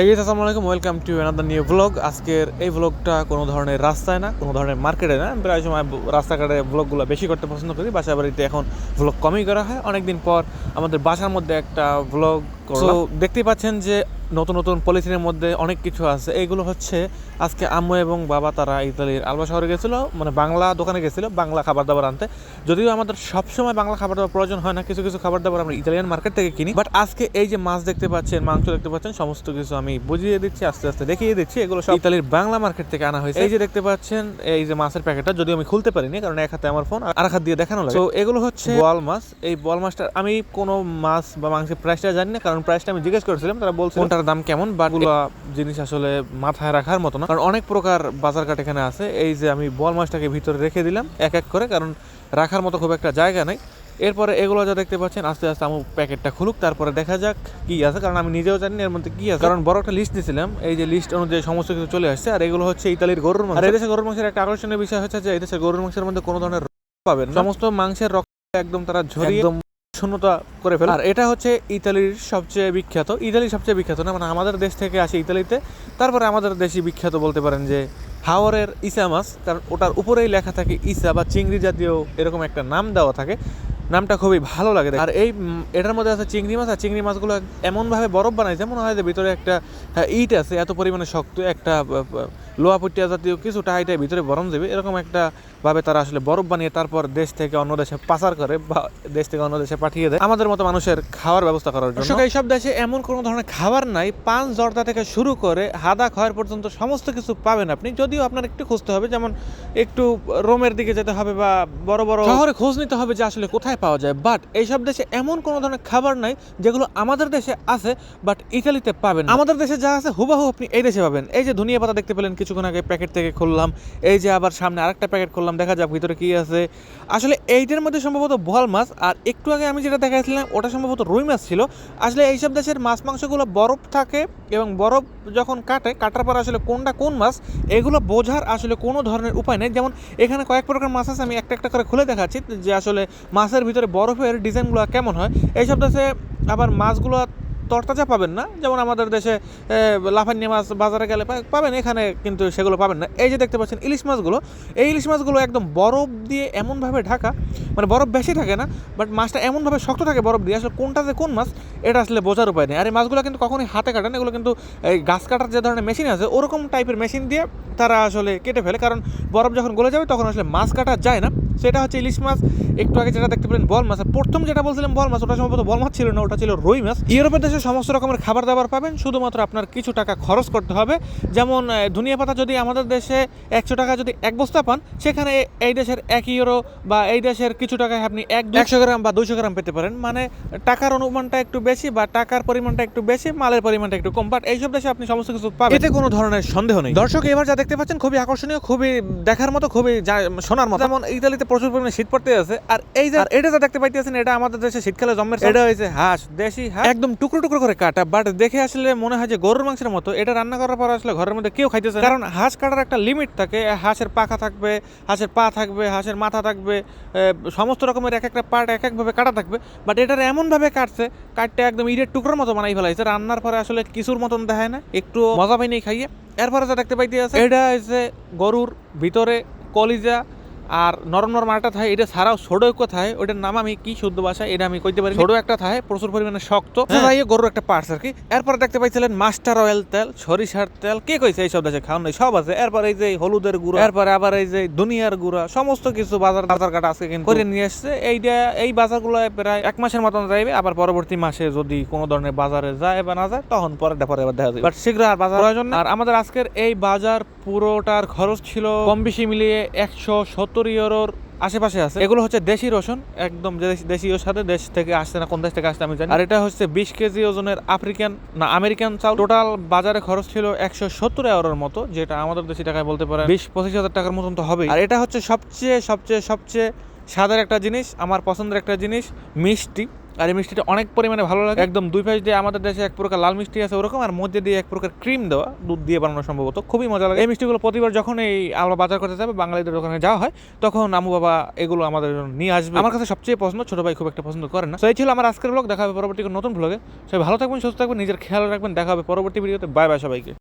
এই আসসালামু আলাইকুম welcome to another new blog আজকের এই ব্লগটা কোনো ধরনের রাস্তায় না, কোনো ধরনের মার্কেটে না। প্রায় সময় রাস্তাঘাটে ব্লগগুলো বেশি করতে পছন্দ করি। বাসা বাড়িতে এখন ব্লগ কমই করা হয়। অনেকদিন পর আমাদের বাসার মধ্যে একটা ব্লগ তো দেখতে পাচ্ছেন যে নতুন নতুন পলিথিনের মধ্যে অনেক কিছু আছে। এইগুলো হচ্ছে আজকে আম্মু এবং বাবা তারা ইতালির আলবা শহরে গেছিল মানে বাংলা দোকানে গেছিল বাংলা খাবার দাবার আনতে। যদিও আমাদের সবসময় বাংলা খাবার দাবার প্রয়োজন হয় না কিছু কিছু খাবার দাবার আমরা ইতালিয়ান মার্কেট থেকে কিনি। বাট আজকে এই যে মাছ দেখতে পাচ্ছেন মাংস দেখতে পাচ্ছেন সমস্ত কিছু আমি বুঝিয়ে দিচ্ছি আস্তে আস্তে দেখিয়ে দিচ্ছি। এগুলো সব ইতালির বাংলা মার্কেট থেকে আনা হয়েছে। এই যে দেখতে পাচ্ছেন এই যে মাছের প্যাকেটটা যদিও আমি খুলতে পারিনি কারণ এক হাতে আমার ফোন আর এক হাত দিয়ে দেখানো লাগে। তো এগুলো হচ্ছে বোয়াল মাছ এই বোয়াল মাছটা আমি কোনো মাছ বা মাংসের প্রাইসটা জানি না কারণ প্রাইসটা আমি জিজ্ঞেস করেছিলাম তারা বলছে কোনটার দাম কেমন? বাট জিনিস আসলে মাথায় রাখার মতো না। কারণ অনেক প্রকার বাজার ঘাট এখানে আছে। এই যে আমি বোয়াল মাছটাকে ভিতরে রেখে দিলাম এক এক করে কারণ রাখার মতো খুব একটা জায়গা নেই। এরপরে এগুলো যা দেখতে পাচ্ছেন আস্তে আস্তে আমি প্যাকেটটা খুলুক তারপরে দেখা যাক কি আছে। কারণ আমি নিজেও জানি না এর মধ্যে কি আছে। কারণ বড় একটা লিস্ট দিয়েছিলাম এই যে লিস্ট অনুযায়ী সমস্ত কিছু চলে আসছে। আর এগুলো হচ্ছে ইতালির গরুর মাংস। আর এদেশে গরুর মাংসের একটা আকর্ষণীয় বিষয় হচ্ছে যে এদেশে গরুর মাংসের মধ্যে কোনো ধরনের রক্ত পাবেন সমস্ত মাংসের রক্ত একদম তারা ঝরিয়ে শূন্যতা করে ফেলে আর এটা হচ্ছে ইতালির সবচেয়ে বিখ্যাত ইতালির সবচেয়ে বিখ্যাত না মানে আমাদের দেশ থেকে আসে ইতালিতে। তারপরে আমাদের দেশই বিখ্যাত বলতে পারেন যে হাওয়ারের ইসা মাছ কারণ ওটার উপরেই লেখা থাকে ইসা বা চিংড়ি জাতীয় এরকম একটা নাম দেওয়া থাকে। নামটা খুবই ভালো লাগে আর এই এটার মধ্যে আছে চিংড়ি মাছ আর চিংড়ি মাছগুলো এমনভাবে বরফ বানাইছে মনে হয় যে ভিতরে একটা হ্যাঁ, ইট আছে এত পরিমাণে শক্ত একটা আহ, আহ, পুটিয়া জাতীয় কিছু টাইটাই ভিতরে বরফ দেবে। এরকম একটা ভাবে তারা আসলে বরফ বানিয়ে তারপর দেশ থেকে অন্য দেশে পাচার করে বা দেশ থেকে অন্য দেশে পাঠিয়ে দেয়। আমাদের মতো মানুষের খাওয়ার ব্যবস্থা করার জন্য। এইসব দেশে এমন কোনো ধরনের খাবার নাই। পান জর্দা থেকে শুরু করে হাদা খয়ের পর্যন্ত সমস্ত কিছু পাবেন আপনি। যদিও আপনার একটু খুঁজতে হবে যেমন একটু রোমের দিকে যেতে হবে বা বড় বড় শহরে খোঁজ নিতে হবে যে আসলে কোথায় পাওয়া যায়। বাট এইসব দেশে এমন কোনো ধরনের খাবার নাই যেগুলো আমাদের দেশে আছে বাট ইতালিতে পাবেন আমাদের দেশে যা আছে হুবাহু আপনি এই দেশে পাবেন। এই যে ধনিয়া পাতা দেখতে পেলেন কিছুক্ষণ আগে প্যাকেট থেকে খুললাম। এই যে আবার সামনে আরেকটা প্যাকেট খুললাম, দেখা যাক ভিতরে কী আছে। আসলে এইটার মধ্যে সম্ভবত বোয়াল মাছ, আর একটু আগে আমি যেটা দেখাইছিলাম, ওটা সম্ভবত রুই মাছ ছিল। আসলে এইসব দেশের মাছ মাংসগুলো বরফ থাকে এবং বরফ যখন কাটে, কাটার পর আসলে কোনটা কোন মাছ, এগুলো বোঝার আসলে কোনো ধরনের উপায় নেই। যেমন এখানে কয়েক প্রকার মাছ আছে, আমি একটা একটা করে খুলে দেখাচ্ছি, যে আসলে মাছের ভিতরে বরফের ডিজাইনগুলো কেমন হয়। এইসব দেশে আবার মাছগুলো তরতাজা পাবেন না। যেমন আমাদের দেশে এ, লাফানি মাছ বাজারে গেলে পাবেন এখানে কিন্তু সেগুলো পাবেন না। এই যে দেখতে পাচ্ছেন ইলিশ মাছগুলো এই ইলিশ মাছগুলো একদম বরফ দিয়ে এমনভাবে ঢাকা মানে বরফ বেশি থাকে না বাট মাছটা এমনভাবে শক্ত থাকে বরফ দিয়ে। আসলে কোনটা যে কোন মাছ এটা আসলে বোঝার উপায় নেই। আর এই মাছগুলো কিন্তু কখনোই হাতে কাটেন এগুলো কিন্তু এই গাছ কাটার যে ধরনের মেশিন আছে ওরকম টাইপের মেশিন দিয়ে তারা আসলে কেটে ফেলে। কারণ বরফ যখন গলে যাবে তখন আসলে মাছ কাটা যায় না। সেটা হচ্ছে ইলিশ মাছ। একটু আগে যেটা দেখতে পেলেন বল মাছ। আর প্রথম যেটা বলছিলাম বল মাছ ওটা সম্ভবত বল মাছ ছিল না ওটা ছিল রুই মাছ। ইউরোপের দেশে সমস্ত রকমের খাবার দাবার পাবেন শুধুমাত্র আপনার কিছু টাকা খরচ করতে হবে। যেমন ধনিয়া পাতা যদি আমাদের দেশে একশো টাকা যদি এক বস্তা পান সেখানে এই দেশের এক ইউরো বা এই দেশের কিছু টাকায় আপনি এক একশো গ্রাম বা দুশো গ্রাম পেতে পারেন। মানে টাকার অনুমানটা একটু বেশি বা টাকার পরিমাণটা একটু বেশি মালের পরিমাণটা একটু কম। বাট এইসব দেশে আপনি সমস্ত কিছু পাবেন। এতে কোনো ধরনের সন্দেহ নেই। দর্শক এবার যা দেখতে পাচ্ছেন খুবই আকর্ষণীয় খুবই দেখার মতো খুবই যা- শোনার মতো। যেমন ইতালিতে প্রচুর পরিমাণে শীত পড়তে আছে। আর এই যে এটা যা দেখতে পাইতেছেন এটা আমাদের দেশে শীতকালে জন্মের এটা হয়েছে হাঁস দেশি হাঁস। একদম টুকরো টুকরো করে কাটা বাট দেখে আসলে মনে হয় যে গরুর মাংসের মতো। এটা রান্না করার পর আসলে ঘরের মধ্যে কেউ খাইতেছে। কারণ হাঁস কাটার একটা লিমিট থাকে হাঁসের পাখা থাকবে হাঁসের পা থাকবে হাঁসের মাথা থাকবে সমস্ত রকমের এক একটা পার্ট এক একভাবে কাটা থাকবে। বাট এটার এমনভাবে কাটছে কাটতে একদম ইটের টুকরোর মতো বানাই ফেলাইছে। রান্নার পরে আসলে কিছুর মতন দেখায় না একটু মজা পাইনি খাইয়ে। এরপরে যা দেখতে পাইতে আছে এটা হচ্ছে গরুর ভিতরে কলিজা আর নরম নরম আটা থাকে এটা ছাড়াও ছোট একটা থাকে ওটার নাম আমি কি শুদ্ধ ভাষায় এটা আমি কইতে পারি ছোট একটা থাকে প্রচুর পরিমাণে শক্ত। যাই গরুর একটা পার্টস আর কি। এরপর দেখতে পাইছিলেন মাস্টার অয়েল তেল সরিষার তেল। কে কইছে এইসব দেশে খাওয়ান নাই? সব আছে। এরপর এই যে হলুদের গুঁড়া এরপরে আবার এই যে দুনিয়ার গুঁড়া সমস্ত কিছু বাজার বাজার কাটা আজকে কিন্তু করে নিয়ে এসছে। এইটা এই বাজারগুলো প্রায় এক মাসের মতন যাইবে। আবার পরবর্তী মাসে যদি কোনো ধরনের বাজারে যায় বা না যায় তখন পরে পরে আবার দেখা যাবে। বাট শীঘ্র আর বাজার প্রয়োজন আর আমাদের আজকের এই বাজার পুরোটার খরচ ছিল কম বেশি মিলিয়ে একশো সত্তর ইউরোর আশেপাশে আছে। এগুলো হচ্ছে দেশি রসুন, একদম দেশ- দেশীয় সাথে দেশ থেকে আসছে না, কোন দেশ থেকে আসছে আমি জানি। আর এটা হচ্ছে বিশ কেজি ওজনের আফ্রিকান না, আমেরিকান চাল টোটাল বাজারে খরচ ছিল একশো সত্তর ইউরোর মতো, যেটা আমাদের দেশি টাকায় বলতে পারে বিশ পঁচিশ হাজার টাকার মতন তো হবে আর এটা হচ্ছে সবচেয়ে সবচেয়ে সবচেয়ে স্বাদের একটা জিনিস, আমার পছন্দের একটা জিনিস, মিষ্টি। আর এই মিষ্টিটা অনেক পরিমাণে ভালো লাগে। একদম দুই পাশ দিয়ে আমাদের দেশে এক প্রকার লাল মিষ্টি আছে ওরকম, আর মধ্যে দিয়ে এক প্রকার ক্রিম দেওয়া, দুধ দিয়ে বানানো সম্ভবত। খুবই মজা লাগে। এই মিষ্টিগুলো প্রতিবার যখন এই আমরা বাজার করতে যাবে, বাঙালিদের দোকানে যাওয়া হয়, তখন আমু বাবা এগুলো আমাদের নিয়ে আসবে। আমার কাছে সবচেয়ে পছন্দ, ছোট ভাই খুব একটা পছন্দ করে না। তো এই ছিল আমার আজকের ব্লগ দেখা হবে পরবর্তী নতুন ব্লগে সবাই ভালো থাকবেন, সুস্থ থাকবেন, নিজের খেয়াল রাখবেন, দেখা হবে পরবর্তী ভিডিওতে বাই বাই সবাইকে।